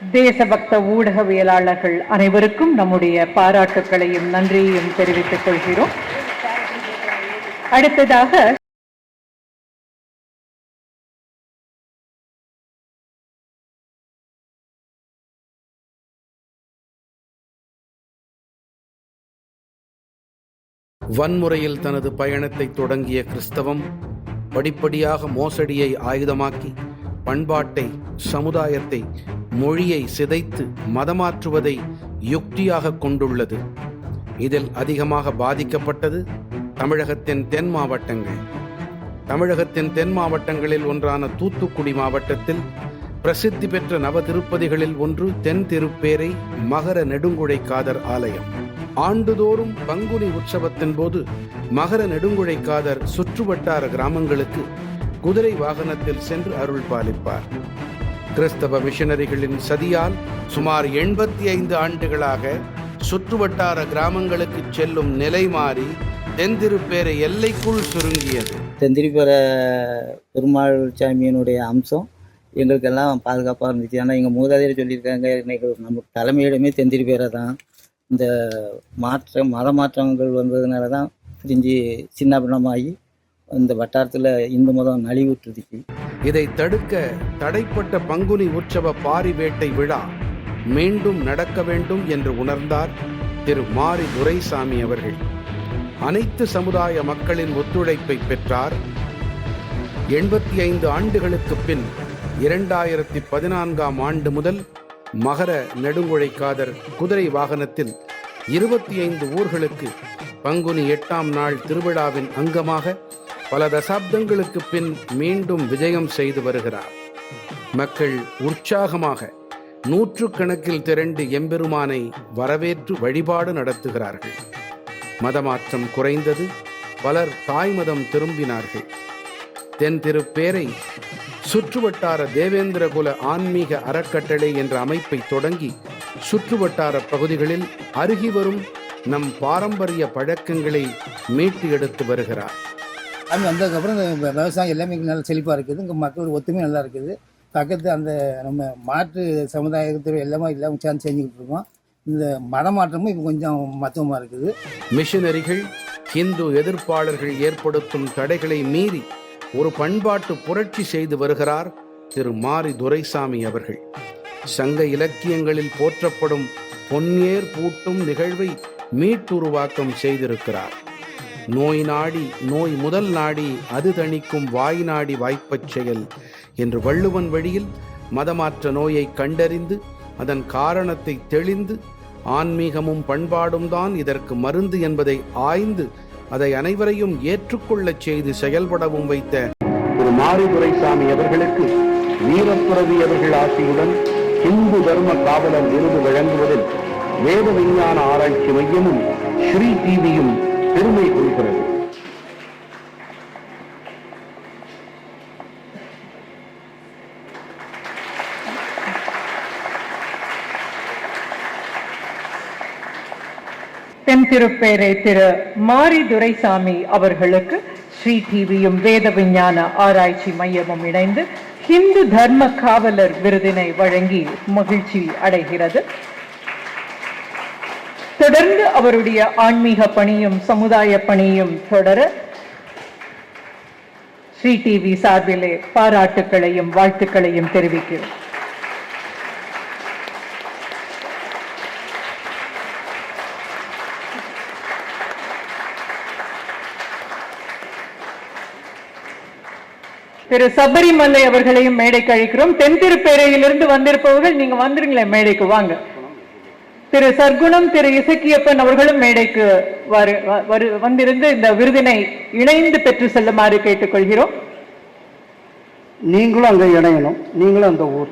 தேசபக்த ஊடகவியலாளர்கள் அனைவருக்கும் நம்முடைய பாராட்டுக்களையும் நன்றியையும் தெரிவித்துக் கொள்கிறோம். அடுத்ததாக வன்முறையில் தனது பயணத்தை தொடங்கிய கிறிஸ்தவம் படிப்படியாக மோசடியை ஆயுதமாக்கி பண்பாட்டை சமுதாயத்தை மொழியை சிதைத்து மதமாற்றுவதை யுக்தியாக கொண்டுள்ளது. இதில் அதிகமாக பாதிக்கப்பட்டது தமிழகத்தின் தென் மாவட்டங்கள். தமிழகத்தின் தென் மாவட்டங்களில் ஒன்றான தூத்துக்குடி மாவட்டத்தில் பிரசித்தி பெற்ற நவ திருப்பதிகளில் ஒன்று தென் திருப்பேரை மகர நெடுங்குழை காதர் ஆலயம். ஆண்டுதோறும் பங்குனி உற்சவத்தின் போது மகர நெடுங்குழை காதர் சுற்றுவட்டார கிராமங்களுக்கு குதிரை வாகனத்தில் சென்று அருள் பாலிப்பார். கிறிஸ்தவ மிஷனரிகளின் சதியால் சுமார் எண்பத்தி ஐந்து ஆண்டுகளாக சுற்றுவட்டார கிராமங்களுக்கு செல்லும் நிலை மாறி தென்திருப்பேரை எல்லைக்குள் சுருங்கியது. தெந்திரிபுர பெருமாள் சாமியினுடைய அம்சம் எங்களுக்கெல்லாம் பாதுகாப்பாக இருந்துச்சு. ஏன்னா எங்கள் மூதாதையர் சொல்லியிருக்காங்க இன்னைக்கு நம்ம தலைமையிடமே தெந்திரிபேரை தான். இந்த மாற்றம் மத மாற்றங்கள் வந்ததுனால தான் பிரிஞ்சு சின்ன பின்னமாகி இந்த வட்டாரத்தில் இந்து மதம் நலிவுற்றுதுச்சு இதை தடுக்க தடைப்பட்ட பங்குனி உற்சவ பாரிவேட்டை விழா மீண்டும் நடக்க வேண்டும் என்று உணர்ந்தார் திரு மாரி துரைசாமி அவர்கள். அனைத்து சமுதாய மக்களின் ஒத்துழைப்பை பெற்றார். எண்பத்தி ஐந்து ஆண்டுகளுக்கு பின் இரண்டாயிரத்தி பதினான்காம் ஆண்டு முதல் மகர நெடுங்குழைக்காதர் குதிரை வாகனத்தில் இருபத்தி ஐந்து ஊர்களுக்கு பங்குனி எட்டாம் நாள் திருவிழாவின் அங்கமாக பல தசாப்தங்களுக்கு பின் மீண்டும் விஜயம் செய்து வருகிறார். மக்கள் உற்சாகமாக நூற்றுக்கணக்கில் திரண்டு எம்பெருமானை வரவேற்று வழிபாடு நடத்துகிறார்கள். மதமாற்றம் குறைந்தது பலர் தாய் மதம் திரும்பினார்கள். தென் திருப்பேரை சுற்றுவட்டார தேவேந்திரகுல ஆன்மீக அறக்கட்டளை என்ற அமைப்பை தொடங்கி சுற்றுவட்டார பகுதிகளில் அருகி வரும் நம் பாரம்பரிய பழக்கங்களை மீட்டு எடுத்து வருகிறார். அது வந்ததுக்கப்புறம் இந்த விவசாயம் எல்லாமே நல்லா செழிப்பாக இருக்குது. இங்கே மக்கள் ஒத்துமை நல்லா இருக்குது. பக்கத்து அந்த நம்ம மாற்று சமுதாயத்தில் எல்லாமே எல்லாமே சேர்ந்து செஞ்சுக்கிட்டு இருக்கோம். இந்த மத மாற்றமும் இப்போ கொஞ்சம் மத்தமாக இருக்குது. மிஷினரிகள் இந்து எதிர்ப்பாளர்கள் ஏற்படுத்தும் தடைகளை மீறி ஒரு பண்பாட்டு புரட்சி செய்து வருகிறார் திரு மாரி துரைசாமி அவர்கள். சங்க இலக்கியங்களில் போற்றப்படும் பொன்னேர் பூட்டும் நிகழ்வை மீட்டுருவாக்கம் செய்திருக்கிறார். நோய் நாடி நோய் முதல் நாடி அது தணிக்கும் வாய் நாடி வாய்ப்பச் செயல் என்று வள்ளுவன் வழியில் மதமாற்ற நோயை கண்டறிந்து அதன் காரணத்தை தெளிந்து ஆன்மீகமும் பண்பாடும் தான் இதற்கு மருந்து என்பதை ஆய்ந்து அதை அனைவரையும் ஏற்றுக்கொள்ளச் செய்து செயல்படவும் வைத்த திரு மாரிதுரைசாமி அவர்களுக்கு வீரத்துறவி அவர்கள் ஆசியுடன் இந்து தர்ம காவலர் விருது வழங்குவதில் வேத விஞ்ஞான ஆராய்ச்சி மையமும் ஸ்ரீ டிவியும் பெருமை குறிக்கிறது. தென் திருப்பேரை திரு மாரி துரைசாமி அவர்களுக்கு ஸ்ரீ டிவியும் வேத விஞ்ஞான ஆராய்ச்சி மையமும் இணைந்து ஹிந்து தர்ம காவலர் விருதினை வழங்கி மகிழ்ச்சி அடைகிறது. தொடர்ந்து அவருடைய ஆன்மீக பணியும் சமுதாய பணியும் தொடர ஸ்ரீ டிவி சார்பிலே பாராட்டுக்களையும் வாழ்த்துக்களையும் தெரிவிக்கிறோம். திரு சபரிமலை அவர்களையும் மேடைக்கு அழைக்கிறோம். தென் திருப்பேரையிலிருந்து வந்திருப்பவர்கள் நீங்க வந்துருங்களேன் மேடைக்கு வாங்க. திரு சர்க்குணம் திரு இசக்கியப்பன் அவர்களும் மேடைக்கு வரு- வந்திருந்து இந்த விருதினை இணைந்து பெற்று செல்லுமாறு கேட்டுக்கொள்கிறோம். நீங்களும் அங்கே இணையணும். நீங்களும் அந்த ஊர்.